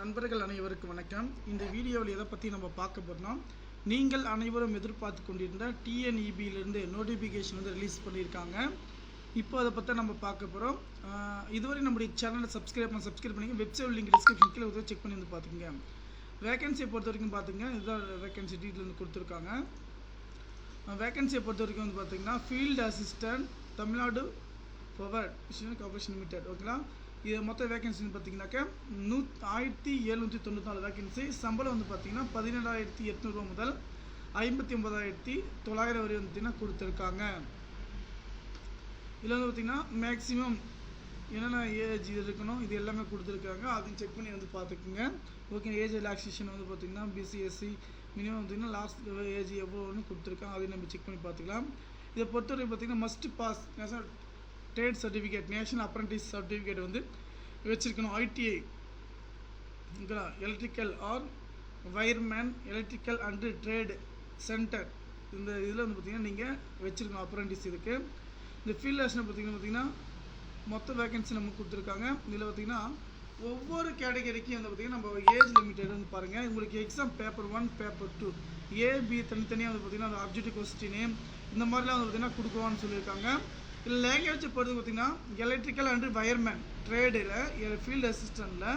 நண்பர்கள் அனைவருக்கும் வணக்கம். இந்த வீடியோவில் எதை பற்றி நம்ம பார்க்க போகிறோம் நீங்கள் அனைவரும் எதிர்பார்த்து கொண்டிருந்த டிஎன்இபியிலேருந்து நோட்டிஃபிகேஷன் வந்து ரிலீஸ் பண்ணியிருக்காங்க. இப்போ அதை பற்றி நம்ம பார்க்க போகிறோம் இதுவரை நம்முடைய சேனலை சப்ஸ்கிரைப் பண்ண சப்ஸ்கிரைப் பண்ணிங்க வெப்சைட் லிங்க் டிஸ்கிரிப்ஷன் கீழே உதவி செக் பண்ணி வந்து பார்த்துங்க வேகன்சியை பொறுத்த வரைக்கும் பார்த்துங்க இதுதான் வேகன்சி டீட்டெயில் வந்து கொடுத்துருக்காங்க. வேகன்சியை பொறுத்த வரைக்கும் வந்து பார்த்தீங்கன்னா field assistant Tamil Nadu power corporation limited ஓகேங்களா இது மொத்த வேகன்சின்னு பார்த்தீங்கன்னாக்கா நூ ஆயிரத்தி எழுநூற்றி தொண்ணூற்றி நாலு வேகன்சி சம்பளம் வந்து பார்த்தீங்கன்னா பதினேழாயிரத்தி எட்நூறுவா முதல் ஐம்பத்தி ஒன்பதாயிரத்தி தொள்ளாயிரம் வரை வந்து பார்த்தீங்கன்னா கொடுத்துருக்காங்க. இதில் வந்து பார்த்தீங்கன்னா மேக்ஸிமம் என்னென்ன ஏஜ் இருக்கணும் இது எல்லாமே கொடுத்துருக்காங்க. அதையும் செக் பண்ணி வந்து பார்த்துக்குங்க ஓகே ஏஜ் ரிலாக்ஸேஷன் வந்து பார்த்தீங்கன்னா பிசிஎஸ்சி மினிமம் பார்த்தீங்கன்னா லாஸ்ட் ஏஜ் எவ்வளோன்னு கொடுத்துருக்காங்க. அதையும் நம்ம செக் பண்ணி பார்த்துக்கலாம் இதை பொறுத்தவரை பார்த்தீங்கன்னா must pass trade certificate national apprentice certificate வந்து வச்சுருக்கணும் ITI electrical or wireman electrical and trade centre இந்த இதில் வந்து பார்த்திங்கன்னா நீங்கள் வச்சுருக்கணும் அப்ரண்டிஸ் இதுக்கு. இந்த ஃபீல்ட் லேஷனை பார்த்தீங்கன்னா பார்த்திங்கன்னா மொத்த வேகன்சி நமக்கு கொடுத்துருக்காங்க. இதில் பார்த்தீங்கன்னா ஒவ்வொரு கேட்டகரிக்கும் வந்து பார்த்தீங்கன்னா நம்ம ஏஜ் லிமிட்டட் வந்து பாருங்கள் உங்களுக்கு exam paper one paper two A தனித்தனியாக வந்து பார்த்தீங்கன்னா அந்த அப்ஜெக்டிவ் கொஸ்டின் இந்த மாதிரிலாம் வந்து பார்த்திங்கன்னா கொடுக்குவான்னு சொல்லியிருக்காங்க. இதில் லேங்குவேஜை பொறுத்து பார்த்தீங்கன்னா எலக்ட்ரிக்கல் அண்டு வயர்மேன் ட்ரேடில் ஃபீல்டு அசிஸ்டண்ட்டில்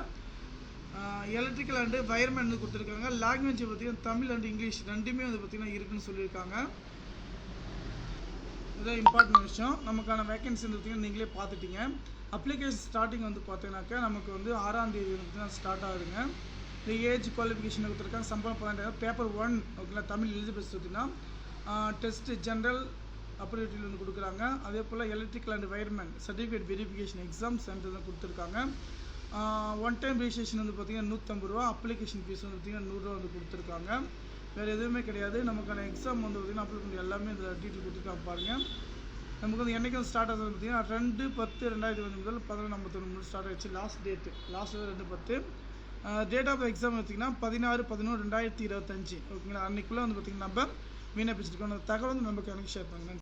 எலக்ட்ரிக்கல் அண்டு வயர்மேன் வந்து கொடுத்துருக்காங்க. லாங்குவேஜ் பார்த்திங்கன்னா தமிழ் அண்டு இங்கிலீஷ் ரெண்டுமே வந்து பார்த்தீங்கன்னா இருக்குன்னு சொல்லியிருக்காங்க. இதுதான் இம்பார்ட்டன்ட் விஷயம். நமக்கான வேகன்சி பார்த்தீங்கன்னா நீங்களே பார்த்துட்டீங்க. அப்ளிகேஷன் ஸ்டார்டிங் வந்து பார்த்தீங்கன்னாக்கா நமக்கு வந்து ஆறாம் தேதி வந்து ஸ்டார்ட் ஆகுதுங்க. இந்த ஏஜ் குவாலிஃபிகேஷன் கொடுத்துருக்காங்க சம்பளம் பதினெட்டாயிரம் பேப்பர் ஒன் ஓகேங்களா தமிழ் எலிஜிபிள் பார்த்தீங்கன்னா டெஸ்ட்டு ஜென்ரல் அப்ரிவேட்டில் வந்து கொடுக்குறாங்க. அதே போல் electrical and wireman certificate verification exam centre தான் கொடுத்துருக்காங்க ஒன் டைம் ரிஜிஸ்ட்ரேஷன் வந்து பார்த்திங்கன்னா நூற்றம்பது ரூபா அப்ளிகேஷன் ஃபீஸ் வந்து பார்த்திங்கன்னா நூறுரூவா வந்து கொடுத்துருக்காங்க. வேறு எதுவுமே கிடையாது. நமக்கான எக்ஸாம் வந்து பார்த்திங்கன்னா அப்ளை பண்ணி எல்லாமே இந்த டீட்டெயில் கொடுத்துருக்காங்க பாருங்கள் நமக்கு வந்து என்றைக்கு வந்து ஸ்டார்ட் ஆகுது பார்த்திங்கன்னா ரெண்டு பத்து ரெண்டாயிரத்தி பதினஞ்சு முதல் பதினொன்று ஐம்பத்தொன்று முதல் ஸ்டார்ட் ஆகிடுச்சு லாஸ்ட் டேட்டு லாஸ்ட் ரெண்டு பத்து. டேட் ஆஃப் எக்ஸாம் பார்த்திங்கன்னா பதினாறு பதினொன்று ரெண்டாயிரத்தி இருபத்தஞ்சி. ஓகேங்களா? அன்றைக்குள்ளே வந்து பார்த்திங்கன்னா நம்ம விண்ணப்பிச்சிருக்கோம். அந்த தகவல் வந்து நமக்கு எனக்கு ஷேர் பண்ணுங்கள்